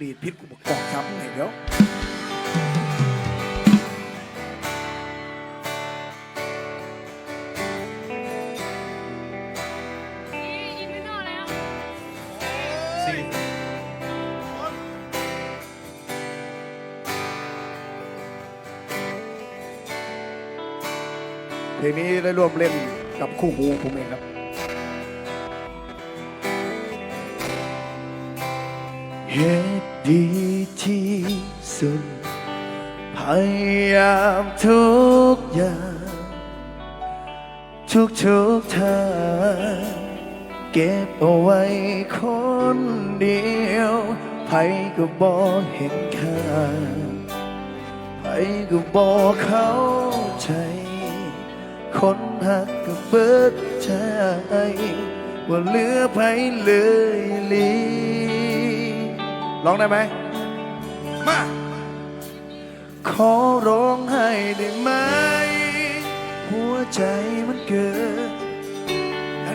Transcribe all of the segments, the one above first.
ดีดพิษกูบอกกอกช้ำไหนเดี๋ยวอินไม่นอนแล้วเพลงนี้ได้ร่วมเล่นกับคู่หูผมเองครับ เหตุดีที่สุด พยายามทุกอย่าง ทุกทุกทางเก็บเอาไว้คนเดียวไผก็บอกเห็นค่าไผก็บอกเข้าใจ คนหักก็เบิดใจ ว่าเหลือไผเลยลี ร้องได้ไหมมา ขอร้องให้ได้ไหม หัวใจมันเกิด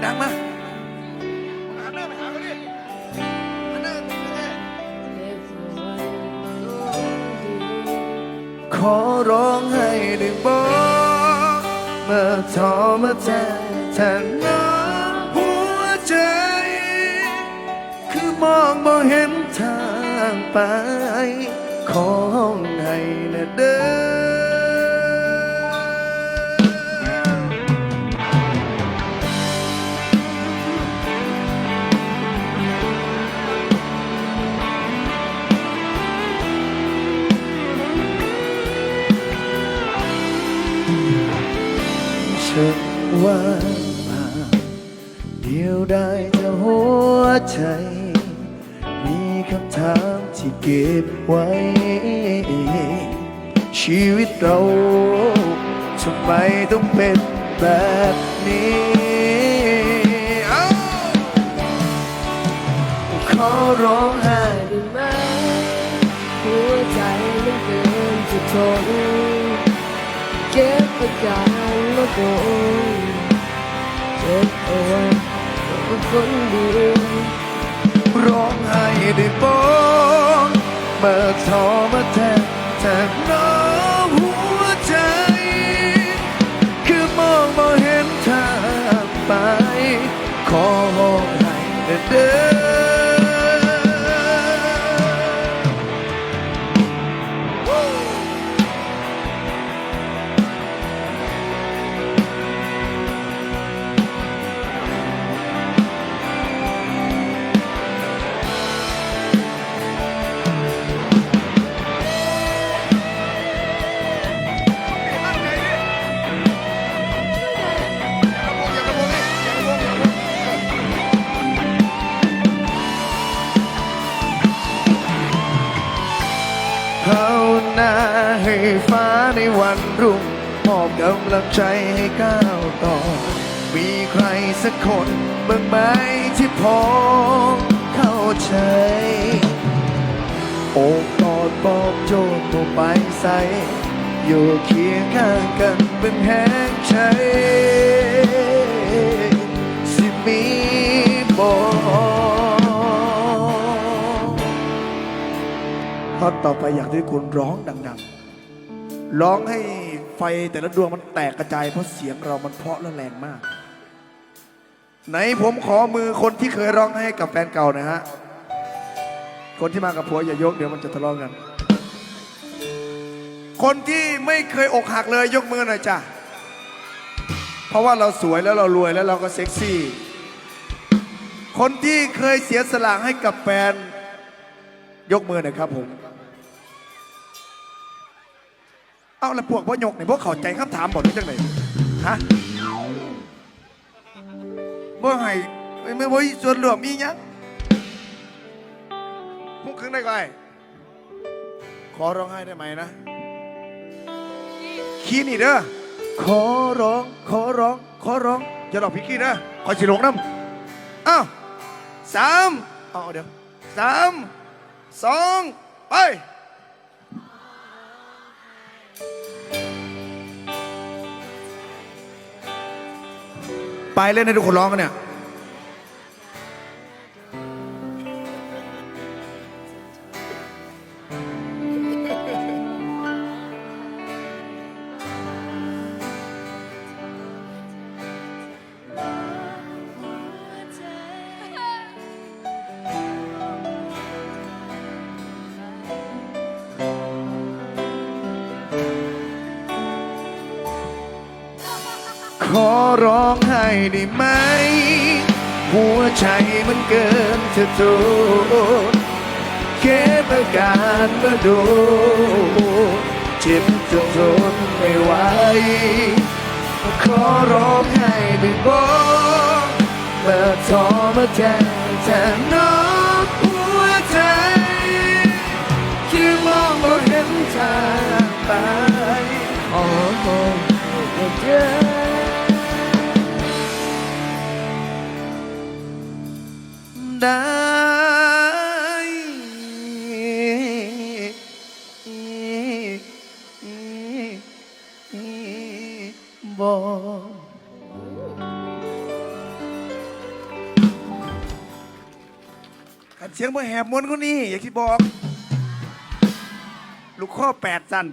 ดังๆมาหาเรื่องไปหาเขาดิมาเดินขอร้องให้ได้บอกเมื่อทอมาแทนแทนน้องหัวใจ คือมองบ่เห็นทางางไป ขอให้นะเด้อฉันว่ามาเดียวได้แต่หัวใจ คำถามที่เก็บไว้ ชีวิตเราทำไมต้องเป็นแบบนี้เอ้าขอร้องไห้ได้ไหม หัวใจมันเกินจะทนเก็บอาการมาโดนเจ็บเอาไว้กับคนเดียว ร้องไห้ได้บอกเมื่อทอมาแทนแทนน้อง ให้ฟ้าในวันรุ่งมอบกำลังใจให้ก้าวต่อ มีใครสักคนบ้างไหมที่พอเข้าใจโอบกอดปอบโยนตัวไปใส อยู่เคียงข้างกันเป็นแห่งใจสิมีบอกทอต่อไปอยากให้คุณร้องดัง ๆ ร้องให้ไฟแต่ละดวงมันแตกกระจายเพราะเสียงเรามันเพราะและแรงมาก ไหนผมขอมือคนที่เคยร้องให้กับแฟนเก่านะฮะ คนที่มากับผัวอย่ายกเดี๋ยวมันจะทะเลาะกัน คนที่ไม่เคยอกหักเลยยกมือหน่อยจ้ะ เพราะว่าเราสวยแล้วเรารวยแล้วเราก็เซ็กซี่ คนที่เคยเสียสละให้กับแฟน ยกมือหน่อยครับผม เอาล้วพวกพ่อยกเนี่ยพวกเข้าใจคำถามบอกนี่จังไหนฮะบ่ให้ไม่ไม่บ่ส่วนรวมอีหยังพูดครึ่งได้ก็ไอ้ขอร้องไห้ได้ไหมนะขี้นี่เด้อขอร้องขอร้องขอร้องอย่าหลอกพี่ขี้นะขอสิลงน้ำอ้าวสามเอาเดี๋ยวสามสองไป ไปเล่นให้ทุกคนร้องกันเนี่ย ขอร้องไห้ได้ไหม หัวใจมันเกินจะทนเก็บอาการมาดนเจ็บจนทนไม่ไหวขอร้องไห้ได้บอกเมื่อทอมาแค่แต่น้องหัวใจคิดมองบ่เห็นทางไปขอบอก ได้บอกขันเสียงบ่แหบมวนคนนี้ อย่าคิดบอก ลูกข้อแปดสั้น